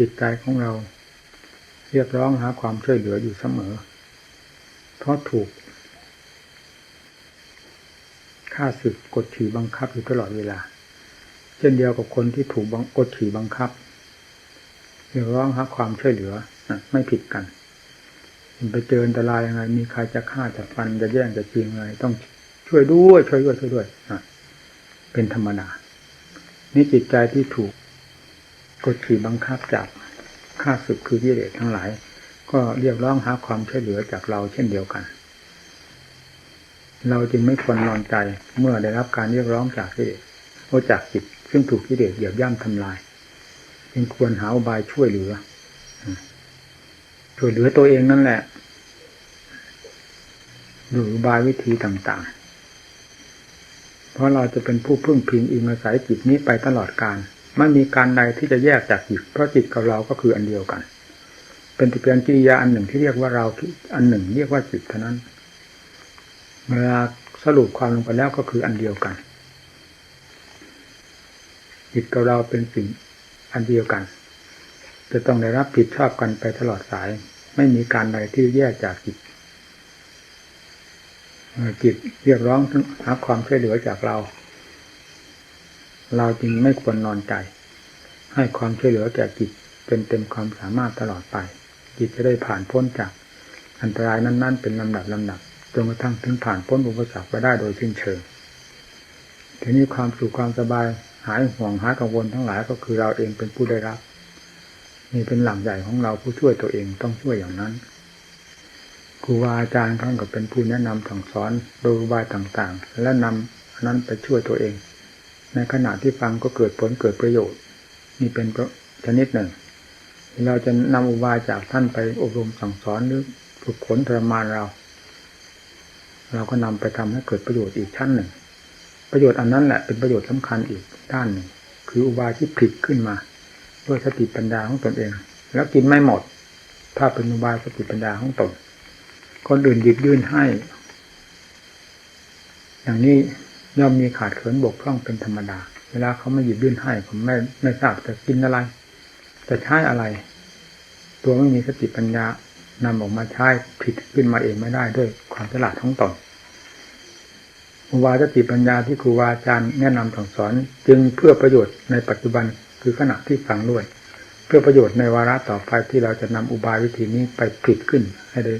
จิตใจของเรา เรียกร้องหาความช่วยเหลืออยู่เสมอ เพราะถูกฆ่าศึกกดขี่บังคับอยู่ตลอดเวลา เช่นเดียวกับคนที่ถูกกดขี่บังคับเรียกร้องหาความช่วยเหลือไม่ผิดกันไปเจออันตรายยังไง มีใครจะฆ่าจะฟันจะแย่งจะจริงอะไรต้องช่วยด้วยช่วยด้วยช่วยด้วยเป็นธรรมดานี่จิตใจที่ถูก กดขี่บังคับจากข้าศึกคือกิเลสทั้งหลาย ก็เรียกร้องหาความช่วยเหลือจากเราเช่นเดียวกัน เราจึงไม่ควรนอนใจเมื่อได้รับการเรียกร้องจากกิเลสโอจากจิตซึ่งถูกกิเลสเหยียบย่ำทำลายจึงควรหาอุบายช่วยเหลือช่วยเหลือตัวเองนั่นแหละหรือบายวิธีต่างๆ เพราะเราจะเป็นผู้พึ่งพิงอิงอาศัยจิตนี้ไปตลอดการ ไม่มีการใดที่จะแยกจากจิต เพราะจิตกับเราก็คืออันเดียวกัน เป็นเพียงกิริยาอันหนึ่งที่เรียกว่าเราอันหนึ่ง เรียกว่าจิตเท่านั้น เวลาสรุปความลงไปแล้วก็คืออันเดียวกัน จิตกับเราเป็นสิ่งอันเดียวกัน จะต้องได้รับผิดชอบกันไปตลอดสาย ไม่มีการใดที่แยกจากจิตจิตเรียกร้องหาความช่วยเหลือจากเรา เราจึงไม่ควรนอนใจ ให้ความช่วยเหลือแก่จิตเป็นเต็มความสามารถตลอดไป จิตจะได้ผ่านพ้นจากอันตรายนั้น ๆ เป็นลำดับลำดับจนกระทั่งถึงผ่านพ้นอุปสรรคไปได้โดยสิ้นเชิงทีนี้ความสุขความสบายหายห่วงหายกังวลทั้งหลายก็คือเราเองเป็นผู้ได้รับนี่เป็นหลักใหญ่ของเราผู้ช่วยตัวเองต้องช่วยอย่างนั้นครูบาอาจารย์ท่านก็เป็นผู้แนะนำสั่งสอนโดยบายต่างๆ และนำนั้นไปช่วยตัวเอง ในขณะที่ฟังก็เกิดผลเกิดประโยชน์นี่เป็นชนิดหนึ่ง เราจะนำอุบายจากท่านไปอบรมสั่งสอนหรือฝึกฝนทรมานเรา เราก็นำไปทำให้เกิดประโยชน์อีกชั้นหนึ่ง ประโยชน์อันนั้นแหละเป็นประโยชน์สำคัญอีกด้านหนึ่ง คืออุบายที่ผิดขึ้นมา ด้วยสติปัญญาของตนเอง แล้วกินไม่หมด ถ้าเป็นอุบายสติปัญญาของตนคนอื่นหยิบยื่นให้ อย่างนี้ ย่อมมีขาดเขินบกพร่องเป็นธรรมดา เวลาเขาไม่หยิบยื่นให้ผมไม่ไม่ทราบจะกินอะไรจะใช้อะไร ตัวไม่มีสติปัญญานำออกมาใช้ผิดขึ้นมาเองไม่ได้ด้วยความฉลาดของตนอุบาสติปัญญาที่ครูบาอาจารย์แนะนำสั่งสอน จึงเพื่อประโยชน์ในปัจจุบันคือขณะที่ฟังด้วย เพื่อประโยชน์ในวาระต่อไปที่เราจะนำอุบายวิธีนี้ไปผิดขึ้น ให้ได้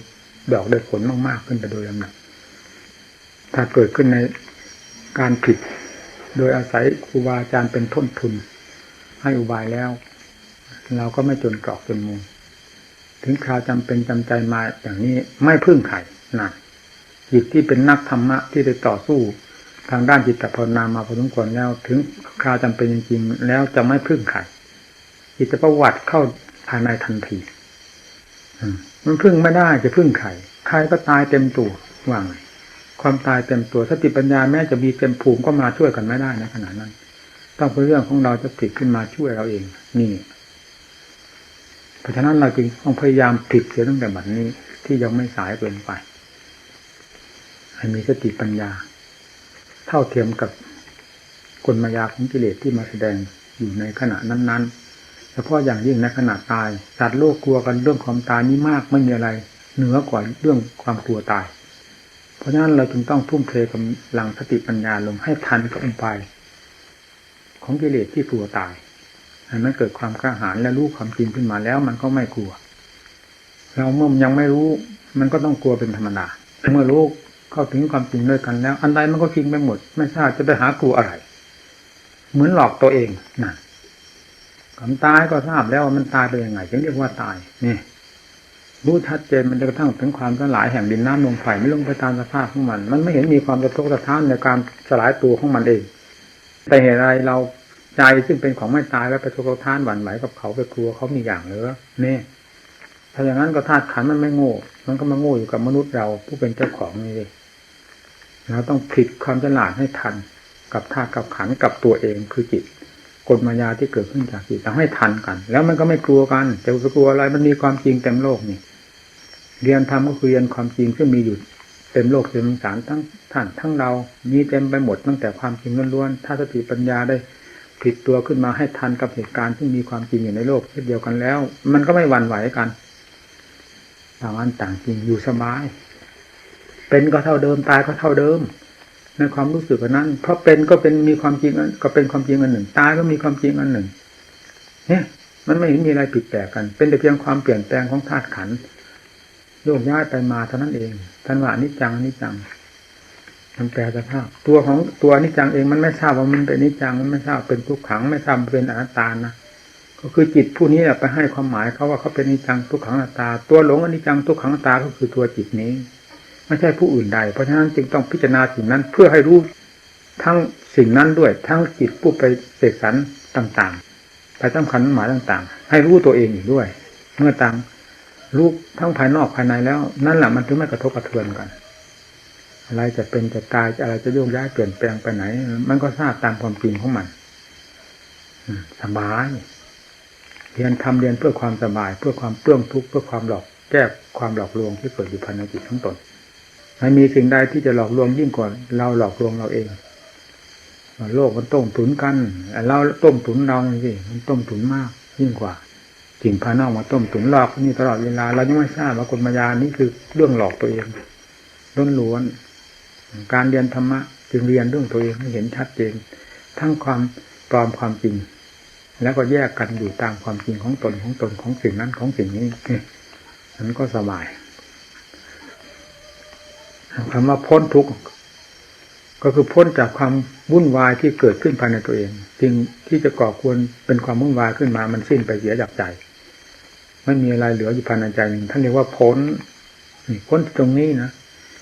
ดอกได้ผลมากๆขึ้นไปโดยลำดับถ้าเกิดขึ้นใน การผิด โดยอาศัยครูบาอาจารย์เป็นต้นทุน ให้อุบายแล้ว เราก็ไม่จนกรอกจนมุมถึงคราวจำเป็นจำใจมาอย่างนี้ไม่พึ่งไข่นะจิตที่เป็นนักธรรมะที่ได้ต่อสู้ทางด้านจิตภาวนามาพอสมควรแล้ว ถึงคราวจำเป็นจริงๆแล้วจะไม่พึ่งไข่จิตประวัติเข้าภายในทันทีมันพึ่งไม่ได้จะพึ่งใครใครก็ตายเต็มตัวว่าง ความตายเต็มตัวสติปัญญาแม้จะมีเต็มภูมิก็มาช่วยกันไม่ได้นะขณะนั้น ต้องเป็นเรื่องของเราจะผิดขึ้นมาช่วยเราเอง นี่ เพราะฉะนั้นเราจึงต้องพยายามผิดเสียตั้งแต่บัดนี้ที่ยังไม่สายเกินไป ให้มีสติปัญญา เท่าเทียมกับกลมายาของกิเลสที่มาแสดงอยู่ในขณะนั้น ๆ เฉพาะอย่างยิ่งในขณะตายสัตว์โลกกลัวกันเรื่องความตายนี้มากไม่มีอะไร เหนือกว่าเรื่องความกลัวตาย เพราะฉะนั้นเราจึงต้องทุ่มเทกำลังสติปัญญาลงให้ทันกับอุบายของกิเลสที่กลัวตายอันนั้นเกิดความกล้าหาญและรู้ความจริงขึ้นมาแล้ว มันก็ไม่กลัว เราเมื่อยังไม่รู้ มันก็ต้องกลัวเป็นธรรมดาเมื่อรู้เข้าถึงความจริงด้วยกันแล้ว อันใดมันก็จริงไปหมด ไม่ทราบจะไปหากลัวอะไร เหมือนหลอกตัวเองนะความตายก็ทราบแล้วว่ามันตายไปยังไงจึงเรียกว่าตายนี่ รู้ชัดเจนมันจะกระทั่งถึงความสลายแห่งดินน้ำลมไฟไม่ลงไปตามสภาพของมัน มันไม่เห็นมีความกระทบกระทั่งในการสลายตัวของมันเอง แต่เหตุไรเราใจซึ่งเป็นของไม่ตายแล้วไปกระทบกระทั่งหวั่นไหวกับเขาไปกลัวเขามีอย่างเหรือนี่ถ้าอย่างนั้นก็ธาตุขันมันไม่โง่ มันก็มาโง่อยู่กับมนุษย์เราผู้เป็นเจ้าของนี่เลยเราต้องผิดความฉลาดให้ทันกับธาตุกับขันกับตัวเองคือจิตกฎมายาที่เกิดขึ้นจากจิตทำให้ทันกัน แล้วมันก็ไม่กลัวกันจะกลัวอะไรมันมีความจริงเต็มโลกนี่ เรียนธรรมก็คือเรียนความจริงซึ่งมีอยู่เต็มโลกเต็มสารทั้งท่านทั้งเรา มีเต็มไปหมดตั้งแต่ความจริงล้วนๆ ถ้าสติปัญญาได้ผิดตัวขึ้นมาให้ทันกับเหตุการณ์ที่มีความจริงอยู่ในโลกเช่นเดียวกันแล้ว มันก็ไม่หวั่นไหวกัน ต่างอันต่างจริงอยู่สบาย เป็นก็เท่าเดิมตายก็เท่าเดิม ในความรู้สึกนั้น เพราะเป็นก็เป็นมีความจริงก็เป็นความจริงอันหนึ่ง ตายก็มีความจริงอันหนึ่งเนี่ยมันไม่เห็นมีอะไรผิดแปลกกัน เป็นแต่เพียงความเปลี่ยนแปลงของธาตุขันธ์ โยกย้ายไปมาเท่านั้นเองท่านว่านิจังนิจังมันแปลสภาพ ตัวของตัวนิจังเองมันไม่ทราบว่ามันเป็นนิจังมันไม่ทราบเป็นทุกขัง ไม่ทราบเป็นอนัตตานะก็คือจิตผู้นี้แหละไปให้ความหมายเขาว่าเขาเป็นนิจังทุกขังอนัตตา ตัวหลงอนิจังทุกขังอนัตตาก็คือตัวจิตนี้ ไม่ใช่ผู้อื่นใด เพราะฉะนั้นจึงต้องพิจารณาสิ่งนั้นเพื่อให้รู้ทั้งสิ่งนั้นด้วย ทั้งจิตผู้ไปเสกสรรต่างๆ ไปสำคัญหมายต่าง ๆ ให้รู้ตัวเองอยู่ด้วย เมื่อต่าง รู้ทั้งภายนอกภายในแล้ว นั่นแหละมันถึงไม่กระทบกระเทือนกัน อะไรจะเป็นจะตายอะไรจะโยกย้ายเปลี่ยนแปลงไปไหน มันก็ทราบตามความจริงของมันสบายเรียนทำเรียนเพื่อความสบาย เพื่อความเปลื้องทุกข์เพื่อความหลอกแก้ความหลอกลวงที่เกิดอยู่ภายในจิตทั้งตนไม่มีสิ่งใดที่จะหลอกลวงยิ่งกว่าเราหลอกลวงเราเองโลกมันต้มตุนกันเราต้มตุนเราสิมันต้มตุนมากยิ่งกว่า สิ่งภายนอกมาต้มตุนหลอกนี่ตลอดเวลา เรายังไม่ทราบว่ากลมายานี่คือเรื่องหลอกตัวเองล้วน การเรียนธรรมะจึงเรียนเรื่องตัวเองให้เห็นชัดเจน ทั้งความปลอมความจริง แล้วก็แยกกันอยู่ตามความจริงของตนของตนของสิ่งนั้นของสิ่งนี้นั้นก็สบายคำว่าพ้นทุกข์ก็คือพ้นจากความวุ่นวายที่เกิดขึ้นภายในตัวเองสิ่งที่จะก่อควรเป็นความวุ่นวายขึ้นมามันสิ้นไปเสียจากใจ ไม่มีอะไรเหลืออยู่ภายในใจหนึ่งท่านเรียกว่าพ้นพ้นตรงนี้นะ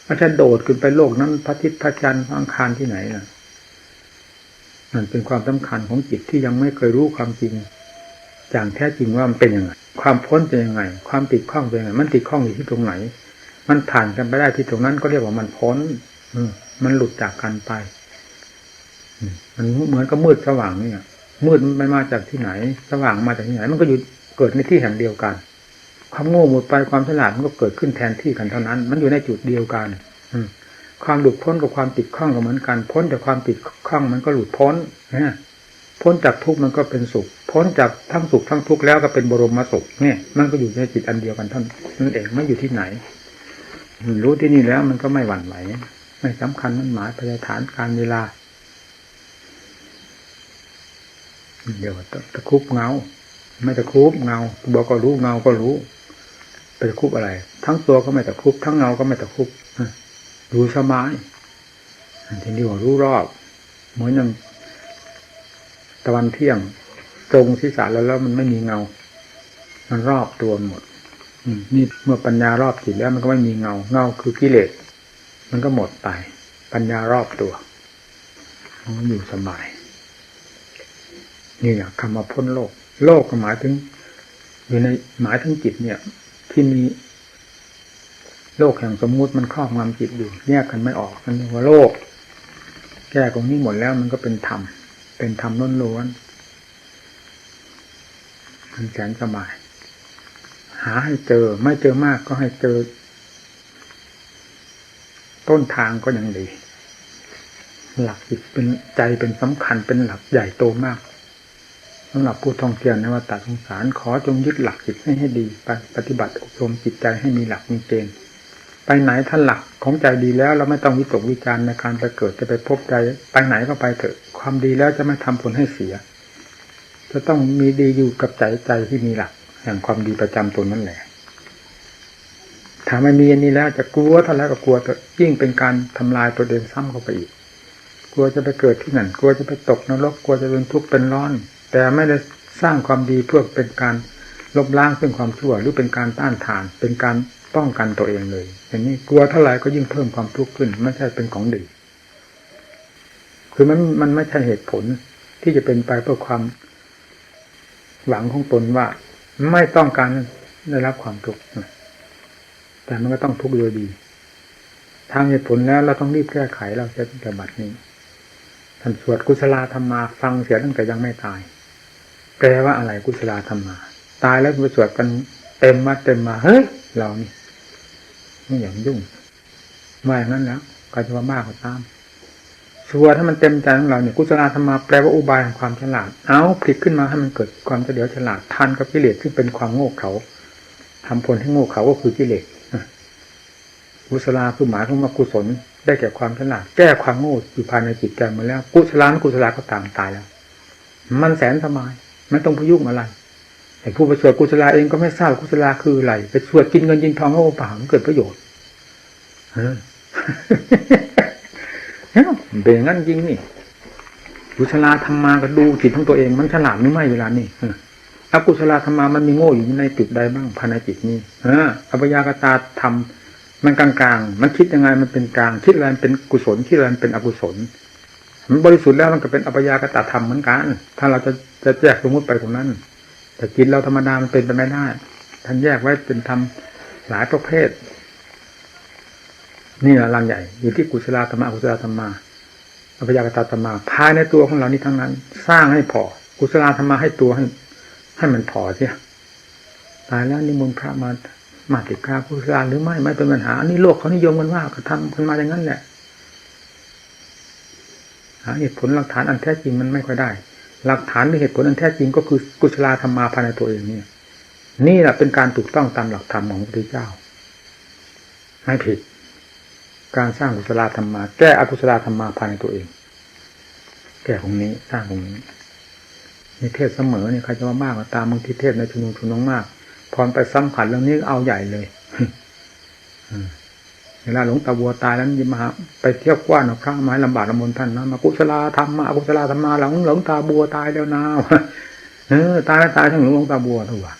ไม่ใช่โดดขึ้นไปโลกนั้นพระทิตย์พระจันทร์พระอังคารที่ไหนนะนั่นเป็นความสำคัญของจิตที่ยังไม่เคยรู้ความจริงอย่างแท้จริงว่ามันเป็นยังไง ความพ้นเป็นยังไง ความติดข้องเป็นยังไง มันติดข้องอยู่ที่ตรงไหน มันผ่านกันไปได้ที่ตรงนั้นก็เรียกว่ามันพ้น อืมันหลุดจากกันไปมันเหมือนกับมืดสว่างเนี่ยมืดมันมาจากที่ไหน สว่างมาจากที่ไหน มันก็อยู่ เกิดในที่แห่งเดียวกัน ความโง่หมดไปความฉลาดมันก็เกิดขึ้นแทนที่กันเท่านั้น มันอยู่ในจุดเดียวกัน อืความหลุดพ้นกับความติดข้องก็เหมือนกัน พ้นจากความติดข้องมันก็หลุดพ้นนะพ้นจากทุกข์มันก็เป็นสุข พ้นจากทั้งสุขทั้งทุกข์แล้วก็เป็นบรมสุขเนี่ย มันก็อยู่ในจิตอันเดียวกันท่านนั่นเองไม่อยู่ที่ไหน รู้ที่นี่แล้วมันก็ไม่หวั่นไหวไม่สำคัญมันหมายไปในฐานการเวลาเดี๋ยวตะคุบเงา ไม่ตะคุบเงาบอกก็รู้เงาก็รู้ไปตะคุบอะไร ทั้งตัวก็ไม่ตะคุบทั้งเงาก็ไม่ตะคุบรู้สบายทีนี้ว่ารู้รอบเหมือนอย่างตะวันเที่ยงตรงศีรษะแล้วแล้วมันไม่มีเงา มันรอบตัวหมดนี่เมื่อปัญญารอบจิตแล้วมันก็ไม่มีเงา เงาคือกิเลสมันก็หมดไป ปัญญารอบตัวมันอยู่สบาย นี่แหละคำว่าพ้นโลก โลกก็หมายถึง อยู่ในหมายถึงจิตเนี่ย ที่มีโลกแห่งสมมุติมันครอบงำจิตอยู่แยกกันไม่ออกนั่นเรียกว่าโลก แก้ตรงนี้หมดแล้วมันก็เป็นธรรมเป็นธรรมล้วนๆมันแสนสบาย หาให้เจอไม่เจอมากก็ให้เจอ ต้นทางก็ยังดี หลักจิตเป็นใจเป็นสำคัญเป็นหลักใหญ่โตมาก สำหรับผู้ท่องเที่ยวในวัฏสงสารขอจงยึดหลักจิตให้ให้ดีไปปฏิบัติอบรมจิตใจให้มีหลักมีเกณฑ์ไปไหนท่านหลักของใจดีแล้วเราไม่ต้องวิตกวิจารในการไปเกิดจะไปพบใจไปไหนก็ไปเถอะ ความดีแล้วจะไม่ทำผลให้เสีย จะต้องมีดีอยู่กับใจใจที่มีหลักแห่งความดีประจำตนนั่นแหละถ้าไม่มีอันนี้แล้วจะกลัวท่าไรก็กลัวยิ่งเป็นการทำลายตัวเองซ้ำเข้าไปอีก กลัวจะไปเกิดที่นั่นกลัวจะไปตกนรกกลัวจะเป็นทุกข์เป็นร้อน แต่ไม่ได้สร้างความดีเพื่อเป็นการลบล้างซึ่งความชั่ว หรือเป็นการต้านทาน เป็นการป้องกันตัวเองเลย อย่างนี้กลัวเท่าไหร่ก็ยิ่งเพิ่มความทุกข์ขึ้น ไม่ใช่เป็นของดี คือมันมันไม่ใช่เหตุผลที่จะเป็นไปเพื่อความหวังของตนว่า ไม่ต้องการได้รับความทุกข์แต่มันก็ต้องทุกข์โดยดี ทางเหตุผลแล้วเราต้องรีบแก้ไขเราจะปฏิบัตินี้ท่านสวดกุศลธรรมมาฟังเสียตั้งแต่ยังไม่ตาย แปลว่าอะไรกุศลธรรมา ตายแล้วไปสวดกันเต็มมาเต็มมาเฮ้ยเรานี่ไม่อย่างยุ่งไม่อย่างนั้นแล้วก็จะว่ามากก็ตามสวดให้มันเต็มใจของเราเนี่ยกุศลธรรมะแปลว่าอุบายแห่งความฉลาด เอาผลิตขึ้นมาให้มันเกิดความเฉลียวฉลาดทันกับกิเลสซึ่งเป็นความโง่เขาทำผลให้โง่เขาก็คือกิเลสกุศลาคือหมายของว่ากุศลได้แก่ความฉลาดแก้ความโง่อยู่ภายในจิตใจมาแล้ว กุศลานกุศลาก็ต่ามตายแล้ว มันแสนสบาย ไม่ต้องพยุ่งอะไรไอ้ผู้ไปสวดกุศลาเองก็ไม่ทราบกุศลาคืออะไรไปสวดกินเงินกินทองเขาเปล่ามันเกิดประโยชน์เออเป็นอย่างนั้นจริงนี่กุศลาธรรมาก็ดูจิตของตัวเอง มันฉลาดหรือไม่เวลานี่อกุศลธรรมามันมีโง่อยู่ในจุดใดบ้างภายในจิตนี้เอออภยากตาธรรมมันกลางๆ มันคิดยังไงมันเป็นกลาง คิดอะไรเป็นกุศลคิดอะไรเป็นอกุศล มันบริสุทธิ์แล้วมันก็เป็นอภยากตาธรรมเหมือนกัน ถ้าเราจะจะแยกสมมติไปตรงนั้น แต่จิตเราธรรมดามันเป็นไปไม่ได้ท่านแยกไว้เป็นธรรมหลายประเภท นี่แหละรังใหญ่ อยู่ที่กุศลธรรมะอกุศลธรรมาอภิญญากตธรรมาภายในตัวของเรานี้ทั้งนั้น สร้างให้พอ กุศลธรรมะให้ตัวให้ ให้มันพอเสียตายแล้วนิมนต์พระมามาติดกากุศลหรือไม่ไม่เป็นปัญหาอันนี้โลกเขานิยมกันว่าก็ทำกันมาอย่างนั้นแหละาเหตุผลหลักฐานอันแท้จริงมันไม่ค่อยได้ หลักฐานหรือเหตุผลอันแท้จริงก็คือกุศลธรรมาภายในตัวเองเนี่ย นี่แหละเป็นการถูกต้องตามหลักธรรมของพระพุทธเจ้าไม่ผิด การสร้างกุศลธรรมาแก้อกุศลธรรมาภายในตัวเอง แก้ของนี้สร้างของนี้ในเทศเสมอเนี่ยใครจะมามากก็ตามบางทีเทศในชุมนุมชุมนุมมาก พรไปสัมผัสเรื่องนี้เอาใหญ่เลย เวลาหลงตาบัวตายแล้วยิมมาไปเที่ยวกว้านพระไม้ลำบากลำบนท่านนะมากุศลธรรมมากุศลธรรมาหลงหลงตาบัวตายแล้วนะเออตายตายทั้งหลวงตาบัวทุกวัน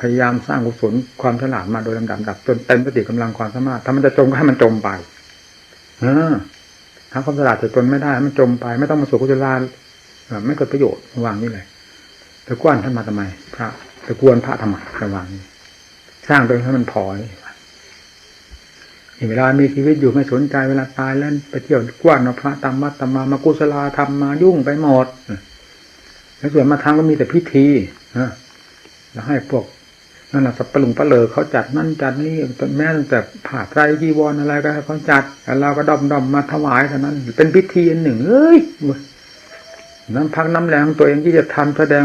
พยายามสร้างกุศลความฉลาดมาโดยลำดับดับจนเต็มสติกำลังความสามารถ ถ้ามันจะจมก็ให้มันจมไปเออถ้าความฉลาดจะจนไม่ได้มันจมไป ไม่ต้องมาสู่กุศลาไม่เกิดประโยชน์วางนี่เลยตะกวนท่านมาทำไม พระตะกวนพระทำไมระวางนี้สร้างโดยให้มันพอ เวลามีชีวิตอยู่ไม่สนใจเวลาตายแล้วไปเที่ยวกว้านพระตามวัดตามมามากุศลาทำมายุ่งไปหมดแล้วส่วนมาทางก็มีแต่พิธีนะแล้วให้พวกนั่นแหละสับปะลุงปะเลอเขาจัดนั่นจัดนี่แม้แต่ผ่าไตรจีวรอะไรก็เขาจัดแล้วเราก็ดอมดอมมาถวายเท่านั้น เป็นพิธีอันหนึ่งเอ้ยน้ำพักน้ำแรงตัวเองที่จะทำแสดง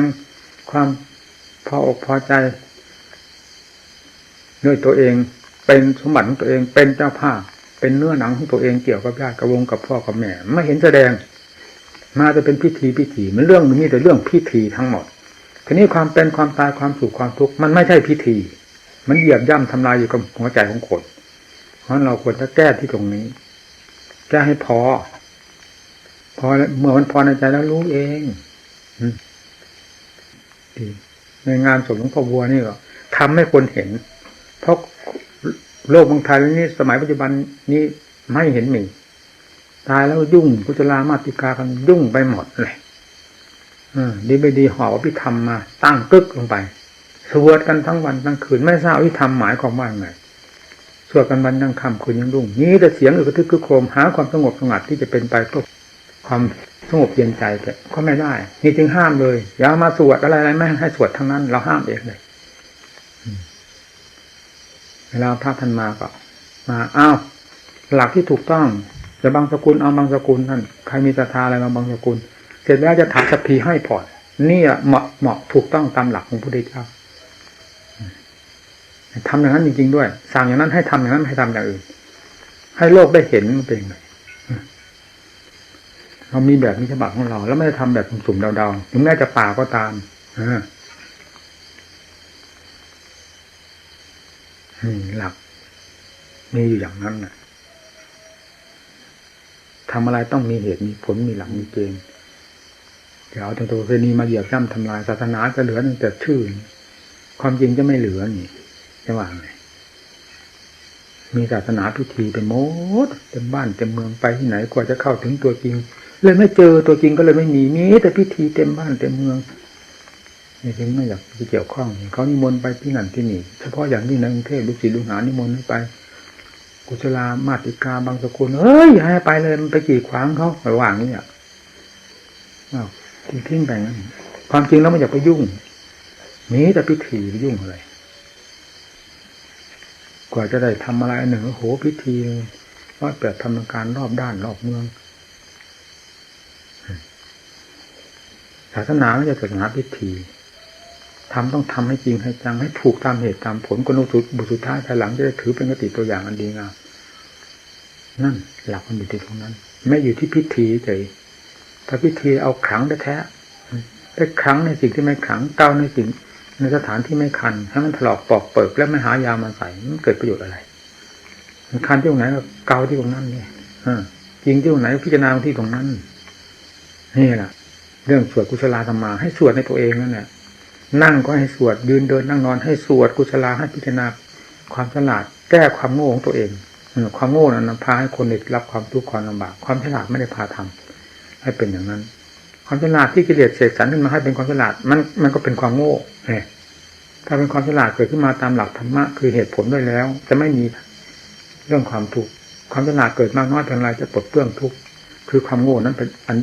ความพออกพอใจด้วยตัวเอง เป็นสมบัติของตัวเองเป็นเจ้าภาพเป็นเนื้อหนังของตัวเองเกี่ยวกับญาติกับวงกับพ่อกับแม่ ไม่เห็นแสดง มาจะเป็นพิธีพิธีมันเรื่องนี้แต่เรื่องพิธีทั้งหมดทีนี้ความเป็นความตายความสุขความทุกข์มันไม่ใช่พิธี มันเหยียบย่ำทำลายอยู่กับหัวใจของคนเพราะเราควรจะแก้ที่ตรงนี้แก้ให้พอ พอเมื่อมันพอในใจแล้วรู้เองในงานศพหลวงพ่อบัวนี่ก็ทำให้คนเห็น เพราะ โลกบางไทยนี้สมัยปัจจุบันนี้ไม่เห็นมีตายแล้วยุ่งกุศลามาติกากันยุ่งไปหมดเลยดีไม่ดีหอบพิธรรมมา ตั้งกึกลงไป สวดกันทั้งวันทั้งคืน ไม่ทราบวิธรรมหมายความว่าไงสวดกันวันยังค่ำคืนยังรุ่ง นี้แต่เสียงอึกทึกคึกโครมหาความสงบสงัดที่จะเป็นไปเพื่อความสงบเย็นใจก็ไม่ได้ นี่จึงห้ามเลยอย่ามาสวดอะไรอะไรไม่ให้สวดทั้งนั้น เราห้ามเองเลย ลาพระท่านมาก็มาอ้าวหลักที่ถูกต้องจะบางสกุลเอาบางสกุลท่านใครมีศรัทธาอะไรมาบางสกุล เสร็จแล้วจะถามสัพพีให้ผ่อนนี่เหมาะเหมาะถูกต้องตามหลักของพระพุทธเจ้าทำอย่างนั้นจริงๆด้วย สั่งอย่างนั้นให้ทำอย่างนั้นให้ทำอย่างอื่น ให้โลกได้เห็นมันเป็นไงเรามีแบบนี้ฉบับของเรา แล้วไม่ได้ทำแบบสุ่มๆเดาๆถึงแม้จะป่าก็ตามอ หลัก มีอยู่อย่างนั้นนะทำอะไรต้องมีเหตุมีผลมีหลักมีเกณฑ์เดี๋ยวเอาตัวเพณีมาเหยียบย่ำทำลายศาสนาจะเหลือแต่ชื่อ ความจริงจะไม่เหลือนี่จะว่าไงมีศาสนาพิธีเป็นโมดเต็มบ้านเต็มเมืองไปที่ไหนกว่าจะเข้าถึงตัวจริง เลยไม่เจอตัวจริงก็เลยไม่มีมีแต่พิธีเต็มบ้านเต็มเมือง นี่จึงไม่อยากจะเกี่ยวข้องเขานิมนต์ไปที่นั่นที่นี่ เฉพาะอย่างนี่งในกรุงเทพลูกศิษย์ลูกหานิมนต์ไป กุชลามาติกาบางสกุลเอ้ยอาให้ไปเลยมันไปกี่ขวางเขาระหว่างนี้อะทิ้งทิ้งไปงั้นความจริงแล้วมันอยากไปยุ่งนี้แต่พิธีไปยุ่งอะไรกว่าจะได้ทำอะไรหนึ่งโอ้โหพิธีว่าเปิดทำการรอบด้านรอบเมืองศาสนาไม่ใช่ศาสนาพิธี ทำต้องทำให้จริงให้จังให้ถูกตามเหตุตามผลกนุสุดบุตรสุดท้ายภายหลังจะได้ถือเป็นกติตัวอย่างอันดีงามนั่นหลักมันอยู่ที่ตรงนั้น ไม่อยู่ที่พิธีเฉยถ้าพิธีเอาขังแท้ได้ขังในสิ่งที่ไม่ขังเก้าในสิ่งในสถานที่ไม่คันให้มันถลอกปอกเปิกแล้วไม่หายามาใส่มันเกิดประโยชน์อะไรมันคันที่ตรงไหนก็เกาที่ตรงนั้นเนี่ยจริงที่ตรงไหนพิจารณาที่ตรงนั้นนี่แหละเรื่องสวดกุศลธรรมาให้สวดในตัวเองนั่นแหละ นั่งก็ให้สวด ยืนเดินนั่งนอนให้สวดกุศลาให้พิจารณาความฉลาด แก้ความโง่ของตัวเอง ความโง่นั้นพาให้คนได้รับความทุกข์ความลำบาก ความฉลาดไม่ได้พาทำให้เป็นอย่างนั้น ความฉลาดที่กิเลสเสกสรรขึ้นมาให้เป็นความฉลาดมันมันก็เป็นความโง่เนี่ยถ้าเป็นความฉลาดเกิดขึ้นมาตามหลักธรรมะคือเหตุผลด้วยแล้ว จะไม่มีเรื่องความทุกข์ความฉลาดเกิดมากน้อยเพียงไรจะปลดเปลื้องทุกข์คือความโง่นั้นเป็นอัน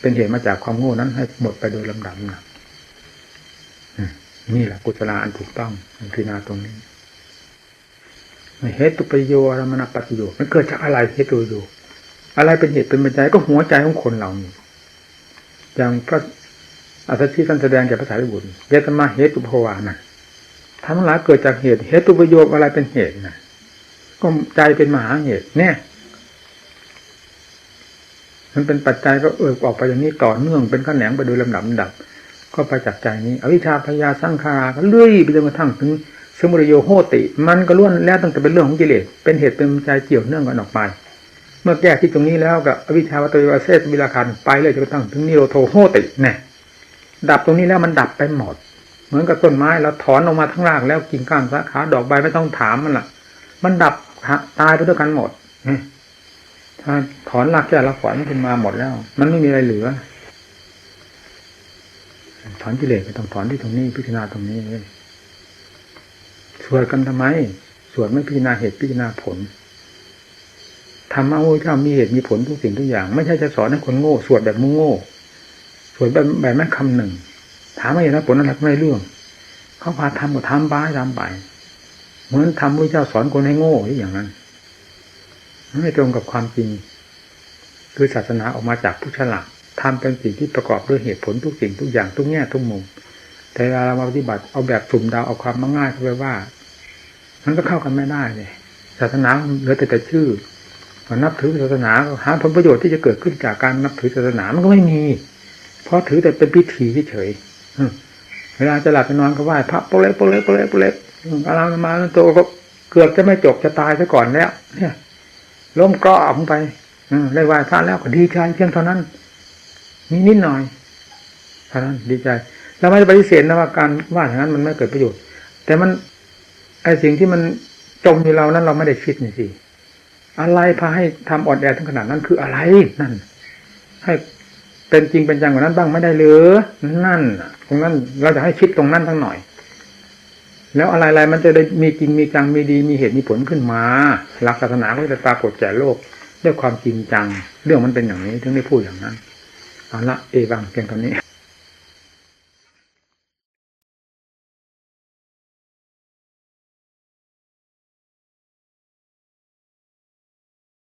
เป็นเหตุมาจากความโง่นั้นให้หมดไปโดยลำดับนะ นี่แหละกุศลาอันถูกต้องพิจารณาตรงนี้เหตุประโยชน์อรมณปัจโยมันเกิดจากอะไรเหตุประโยชน์อะไรเป็นเหตุเป็นปัจจัยก็หัวใจของคนเรานี่อย่างพระอัศชีท่านแสดงแก่ภาษาลิบุตรเยตมาเหตุภาวานะทั้งหลายเกิดจากเหตุเหตุประโยชน์อะไรเป็นเหตุนะก็ใจเป็นมหาเหตุ เนี่ย มันเป็นปัจจัยก็เออออกไปอย่างนี้ต่อเนื่องเป็นขั้นแหนงไปโดยลำดับลำดับ ก็ไปจากใจนี้ อวิชชาพยาสังขาราก็เลื่อยไปจนกระทั่งถึงสมุทโยโหติ มันก็ล้วนแล้วตั้งแต่เป็นเรื่องของกิเลสเป็นเหตุเป็นปัจเกี่ยวเนื่องกันออกไป เมื่อแก้ที่ตรงนี้แล้วกับอวิชชาวัตยวาเซสวิลาคันไปเลยจนกระทั่งถึงนิโรโทโหติเนี่ยดับตรงนี้แล้วมันดับไปหมด เหมือนกับต้นไม้เราถอนออกมาทั้งรากแล้วกิ่งก้านสาขาดอกใบไม่ต้องถามมันละมันดับตายไปด้วยกันหมดถ้าถอนรากแก่ละฝอยขึ้นมาหมดแล้ว มันไม่มีอะไรเหลือ ถอนกิเลสไปต้องถอนที่ตรงนี้พิจารณาตรงนี้เลยสวดกันทำไมสวดไม่พิจารณาเหตุพิจารณาผลธรรมะพระเจ้ามีเหตุมีผลทุกสิ่งทุกอย่าง ไม่ใช่จะสอนให้คนโง่ สวดแบบมุโง่ สวดแบบแบบแม่คำหนึ่ง ถามไม่เห็นผลอะไรไม่เรื่อง เขาพาทำก็ทำบ้าทำไปเหมือนทำพระเจ้าสอนคนให้โง่อย่างนั้นไม่ตรงกับความจริง คือศาสนาออกมาจากผู้ฉลาด ทำเป็นสิ่งที่ประกอบด้วยเหตุผลทุกสิ่งทุกอย่างทุกแง่ทุกมุม แต่เวลาเรามาปฏิบัติเอาแบบสุ่มดาวเอาความง่ายเข้าไปว่า มันก็เข้ากันไม่ได้เลยศาสนาเหลือแต่แต่ชื่อนับถือศาสนาหาผลประโยชน์ที่จะเกิดขึ้นจากการนับถือศาสนามันก็ไม่มี เพราะถือแต่เป็นพิธีเฉยเวลาจะหลับจะนอนก็ไหว้พระโปเล็กโปเล็กโปเล็กโปเล็กอารามาตัวก็เกือบจะไม่จบจะตายซะก่อนแล้ว เนี่ยล้มกรอบไปได้ไหว้พระแล้วก็ดีใจเพียงเท่านั้น มีนิดหน่อยเท่านั้นดีใจเราไม่ได้ปฏิเสธนะว่าการว่าอย่างนั้นมันไม่เกิดประโยชน์ แต่มันไอสิ่งที่มันจมอยู่เรานั้นเราไม่ได้คิดนี่สิอะไรพาให้ทำอ่อนแอถึงขนาดนั้นคืออะไรนั่น ให้เป็นจริงเป็นจังกว่านั้นบ้างไม่ได้หรือนั่นตรงนั้นเราจะให้คิดตรงนั้นทั้งหน่อย แล้วอะไรๆมันจะได้มีจริงมีจังมีดีมีเหตุมีผลขึ้นมาหลักศาสนาก็จะปรากฏแก่โลกด้วยความจริงจัง เรื่องมันเป็นอย่างนี้ถึงได้พูดอย่างนั้น เอาละเอวังเพียงตอนนี้